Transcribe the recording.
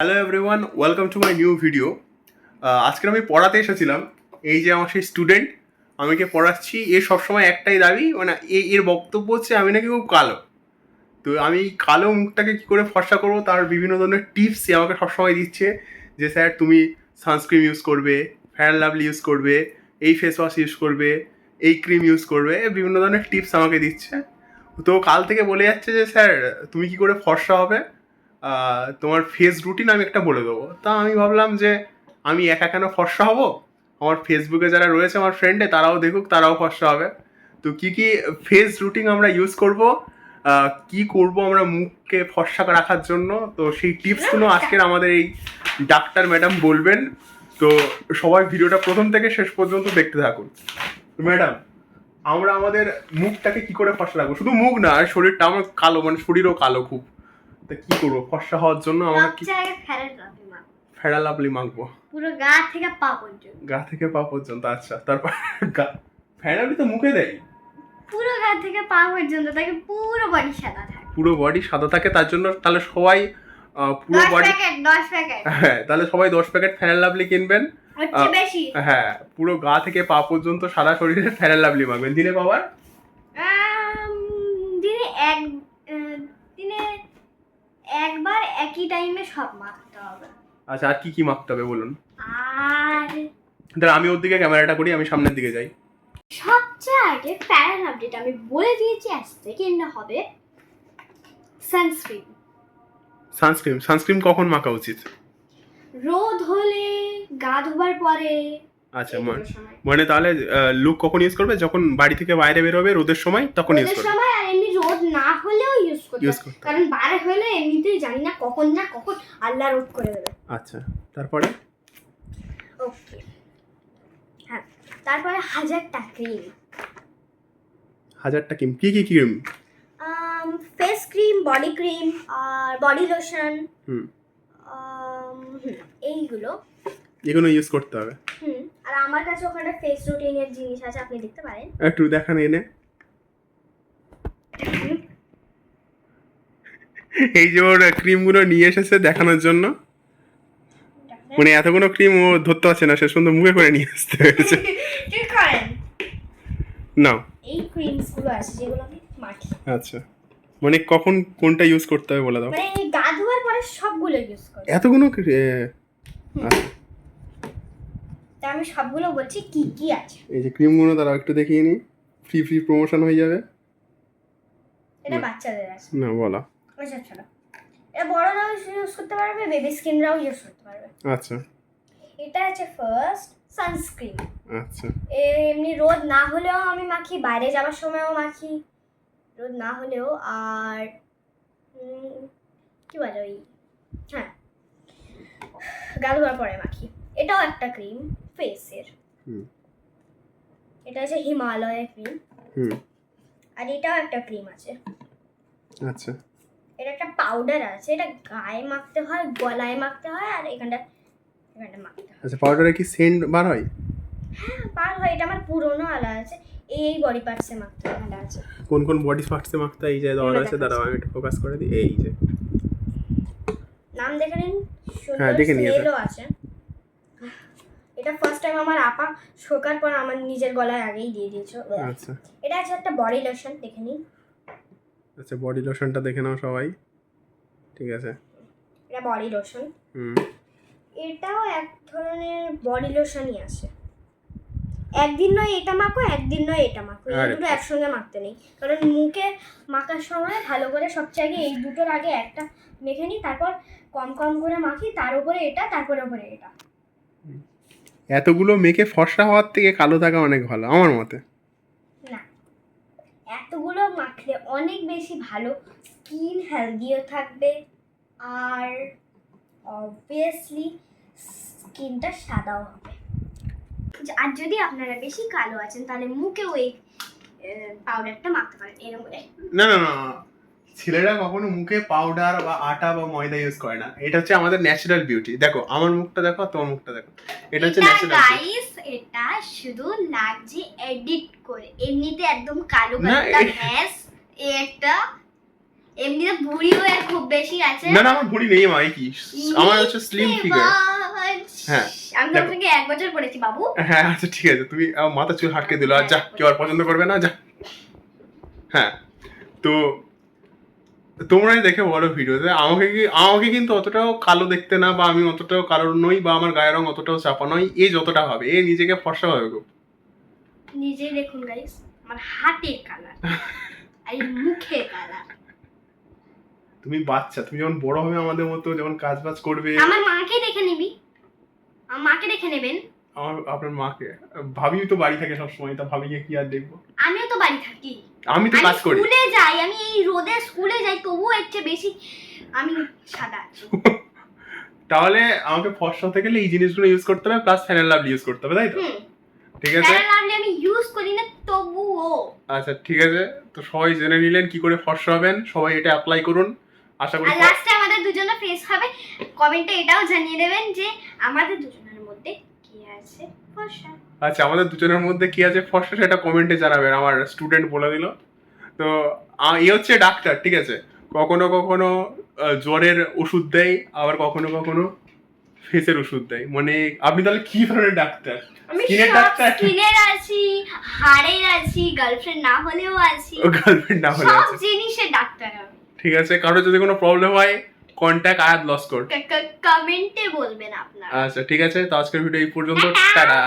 Hello everyone welcome to my new video আজকে আমি পড়াতে এসেছিলাম, এই যে আমার সেই স্টুডেন্ট আমাকে পড়াচ্ছি এর সবসময় একটাই দাবি মানে এর বক্তব্য হচ্ছে, আমি নাকি খুব কালো। তো আমি কালো মুখটাকে কী করে ফর্সা করব, তার বিভিন্ন ধরনের টিপস সে আমাকে সবসময় দিচ্ছে, যে স্যার, তুমি সানস্ক্রিন ইউজ করবে ফ্যান লাভলি ইউজ করবে, এই ফেস ওয়াশ ইউজ করবে, এই ক্রিম ইউজ করবে বিভিন্ন ধরনের টিপস আমাকে দিচ্ছে। তো কাল থেকে বলে যাচ্ছে যে, স্যার, তুমি কি করে ফর্সা হবে? তোমার ফেস রুটিন আমি একটা বলে দেবো। তা আমি ভাবলাম যে আমি একা কেন ফর্সা হব? আমার ফেসবুকে যারা রয়েছে আমার ফ্রেন্ডে তারাও দেখুক তারাও ফর্সা হবে। তো কি কি ফেস রুটিন আমরা ইউজ করব? কি করব আমরা মুখকে ফর্সা রাখার জন্য? তো সেই টিপসগুলো আজকের আমাদের এই ডাক্তার ম্যাডাম বলবেন। তো সবাই ভিডিওটা প্রথম থেকে শেষ পর্যন্ত দেখতে থাকুন। ম্যাডাম আমরা আমাদের মুখটাকে কি করে ফর্সা রাখব? শুধু মুখ না শরীরটা আমার কালো মানে শরীরও কালো খুব। তা কি করব? ফর্সা হওয়ার জন্য আমাকে কি সবচেয়ে আগে ফেরার লাগবে মা। ফেরা লাভলি মাখবো পুরো গা থেকে পা পর্যন্ত। গা থেকে পা পর্যন্ত আচ্ছা। তারপর গা ফেরাবলি তো মুখে দেয়। পুরো গা থেকে পা পর্যন্ত তাকে পুরো বডি সাদা থাকে। পুরো বডি সাদা থাকে তার জন্য তাহলে সবাই পুরো বডি দশ প্যাকেট হ্যাঁ তাহলে সবাই দশ প্যাকেট ফ্যানাল লাভলি কিনবেন। হ্যাঁ পুরো গা থেকে পা পর্যন্ত সারা শরীরে ফ্যানাল লাভলি মাখবেন দিনে আম, দিনে এক একই টাইমে সব মাখতে হবে। আচ্ছা আর কি কি মাখতে হবে বলুন? আর তাহলে আমি ওর দিকে ক্যামেরাটা করি আমি সামনের দিকে যাই। সবচেয়ে আগে প্যারান আপডেট আমি বলে দিয়েছি আজ থেকে সেকেন্ড হবে সানস্ক্রিন সানস্ক্রিন সানস্ক্রিন কখন মাখা উচিত? রোদ হলে গা ধোবার পরে আচ্ছা মানে মানে তাহলে লুক কখন ইউজ করবে? যখন বাড়ি থেকে বাইরে বেরোবে রোদের সময় তখন ইউজ করবে সময় আর এমনি রোদ না হলেও ইউজ করতে হবে। কারণ বাইরে হলে এমনিতেই জানি না কখন না কখন আল্লাহ রোদ করে দেবে। আচ্ছা তারপরে? ওকে। হ্যাঁ তারপরে হাজারটা ক্রিম হাজারটা ক্রিম কি কি cream face cream body cream আর বডি লোশন হুম। এইগুলো। এগুলো ইউজ করতে হবে। হুম আর আমার কাছে ওখানে ফেস রুটিনের জিনিস আছে আপনি দেখতে পারেন। একটু দেখান এনে। এই যে ওর ক্রিমগুলো নিয়ে এসেছে দেখানোর জন্য। মানে এতগুলো ক্রিম ও ধরতে পারছে না সে সুন্দর মুখে করে নিয়ে আসতে হয়েছে। কি না এই ক্রিমসগুলো আছে যেগুলো আমি মাখি। আচ্ছা। মানে কখন কোনটা ইউজ করতে হবে বলে দাও। মানে গা ধোয়ার পরে সবগুলো ইউজ করি। এতগুলো আচ্ছা, তা আমি সবগুলো বলছি কি কি আছে। এই যে ক্রিমগুলো তারা একটু দেখিয়ে নিই। ফ্রি ফ্রি প্রমোশন হয়ে যাবে। এটা বাচ্চাদের আছে। না বলা। ওইসব ছাড়া এটা বড়রাও ইউজ করতে পারবে বেবি স্কিনরাও ইউজ করতে পারবে। আচ্ছা। এটা আছে ফার্স্ট সানস্ক্রিন আচ্ছা। এমনি রোদ না হলেও আমি মাখি বাইরে যাওয়ার সময়ও মাখি। রোদ না হলেও আর কি বলে ওই হ্যাঁ। গা ধোয়ার পরে মাখি। এটাও একটা ক্রিম ফেসের এটা হচ্ছে হিমালয়ের ক্রিম আর এটাও একটা ক্রিম আছে। আচ্ছা। এটা একটা পাউডার আছে এটা গায়ে মাখতে হয় গলায় মাখতে হয় আর এখানটা এখানটা মাখতে হয়। আচ্ছা পাউডারে কি সেন্ট বার হয়? হ্যাঁ পার হয় এটা আমার পুরোনো আলা আছে এই বডি পার্টসে মাখতে হয় আলা আছে। কোন কোন বডি পার্টসে মাখতে এই যে দেওয়া এগুলো রয়েছে দাঁড়াও আমি একটু ফোকাস করে দিই এই যে। নাম দেখে নিন হ্যাঁ, দেখে। স্মেলও আছে। এটা ফার্স্ট টাইম আমার আপা শোকার পর আমার নিজের গলায় আগেই দিয়ে দিয়েছ। আচ্ছা। এটা আছে একটা বডি লোশন দেখে নিন। আচ্ছা বডি লোশনটা দেখে নাও সবাই। ঠিক আছে। এটা বডি লোশন হুম। এটাও এক ধরনের বডি লোশনই আছে। একদিন নয় এটা মাখো একদিন নয় এটা মাখো। এই দুটো একসঙ্গে মাখতে নেই। কারণ মুখে মাখার সময় ভালো করে সবচেয়ে আগে এই দুটোর আগে একটা মেখে নিই তারপর কম কম করে মাখি তার উপরে এটা তারপরে উপরে এটা। এতগুলো মেখে ফর্সা হওয়ার থেকে কালো থাকা অনেক ভালো আমার মতে। না। এতগুলো অনেক বেশি ভালো। স্কিন হেলদিও থাকবে। আর অবভিয়াসলি স্কিনটা সাদাও হবে। আর যদি আপনারা বেশি কালো আছেন তাহলে মুখেও এই পাউডারটা মাখতে পারেন। এরকম করে। না না না ছেলেরা কখনো মুখে পাউডার বা আটা বা ময়দা ইউজ করে না। এটা হচ্ছে আমাদের ন্যাচারাল বিউটি দেখো আমার মুখটা দেখো তোমার মুখটা দেখো। এটা হচ্ছে ন্যাচারাল গাইস এটা শুধু লাগছে এডিট করে। এমনিতে একদম কালো কালো এ- এটা এমনিতে ভুড়িও এর খুব বেশি আছে। না না আমার ভুঁড়ি নেই মা কি? আমার হচ্ছে স্লিম ফিগার হ্যাঁ, আমি তো দেখো। আপনাকে এক বছর পড়েছি বাবু। হ্যাঁ আচ্ছা ঠিক আছে তুমি আমার মাথা চুল হাটকে দিল আর যা কেউ আর পছন্দ করবে না যা। হ্যাঁ তো তোমরাই দেখে বলো ভিডিওতে আমাকে কি আমাকে কিন্তু অতটাও কালো দেখতে না বা আমি অতটাও কালো নই বা আমার গায়ের রং অতটাও চাপা নয় এ যতটা হবে এ নিজেকে ফর্সা হবে খুব নিজেই দেখুন গাইস আমার হাতের কালার আর এই মুখের তুমি বাচ্চা তুমি যখন বড় হবে আমাদের মতো যখন কাজ বাজ করবে। আমার মাকে দেখে নিবি। আমার মাকে দেখে নেবেন। আমার আপনার মাকে। ভাবি তো বাড়ি থাকে সবসময় তা ভাবিকে কি আর দেখব? আমিও তো বাড়ি থাকি। আমি তো কাজ করি। স্কুলে যাই আমি এই রোদে স্কুলে যাই তবুও এর চেয়ে বেশি আমি সাদা আছি। তাহলে আমাকে ফর্সা হতে গেলে এই জিনিসগুলো ইউজ করতে হবে প্লাস ফ্যানের লাভ ইউজ করতে হবে তাই তো? ঠিক আছে? প্যারা লাভলি আমি ইউজ করি না তবুও আচ্ছা ঠিক আছে। তো সবাই জেনে নিলেন কি করে ফর্সা হবেন সবাই এটা অ্যাপ্লাই করুন। আশা করি আর লাস্টে আমাদের দুজনের ফেস হবে। কমেন্টে এটাও জানিয়ে দেবেন যে আমাদের দুজনের মধ্যে কি আছে ফর্সা। আচ্ছা আমাদের দুজনের মধ্যে কি আছে ফর্সা সেটা কমেন্টে জানাবেন। আমার স্টুডেন্ট বলে দিল। তো এ হচ্ছে ডাক্তার ঠিক আছে? কখনো কখনো জ্বরের ওষুধ দেয় আবার কখনো কখনো ফেসের ওষুধ দেয়। মানে আপনি তাহলে কি ধরনের ডাক্তার? আমি ডাক্তার? স্কিনের আছি হাড়ের আছি গার্লফ্রেন্ড না হলেও আছি। গার্লফ্রেন্ড না হলে সব জিনিসের ডাক্তার ঠিক আছে কারও যদি কোনো প্রবলেম হয় কন্ট্যাক্ট আয়াত লস কর কমেন্টে বলবেন আপনারা। আচ্ছা ঠিক আছে তো আজকের ভিডিও এই পর্যন্ত। টাটা!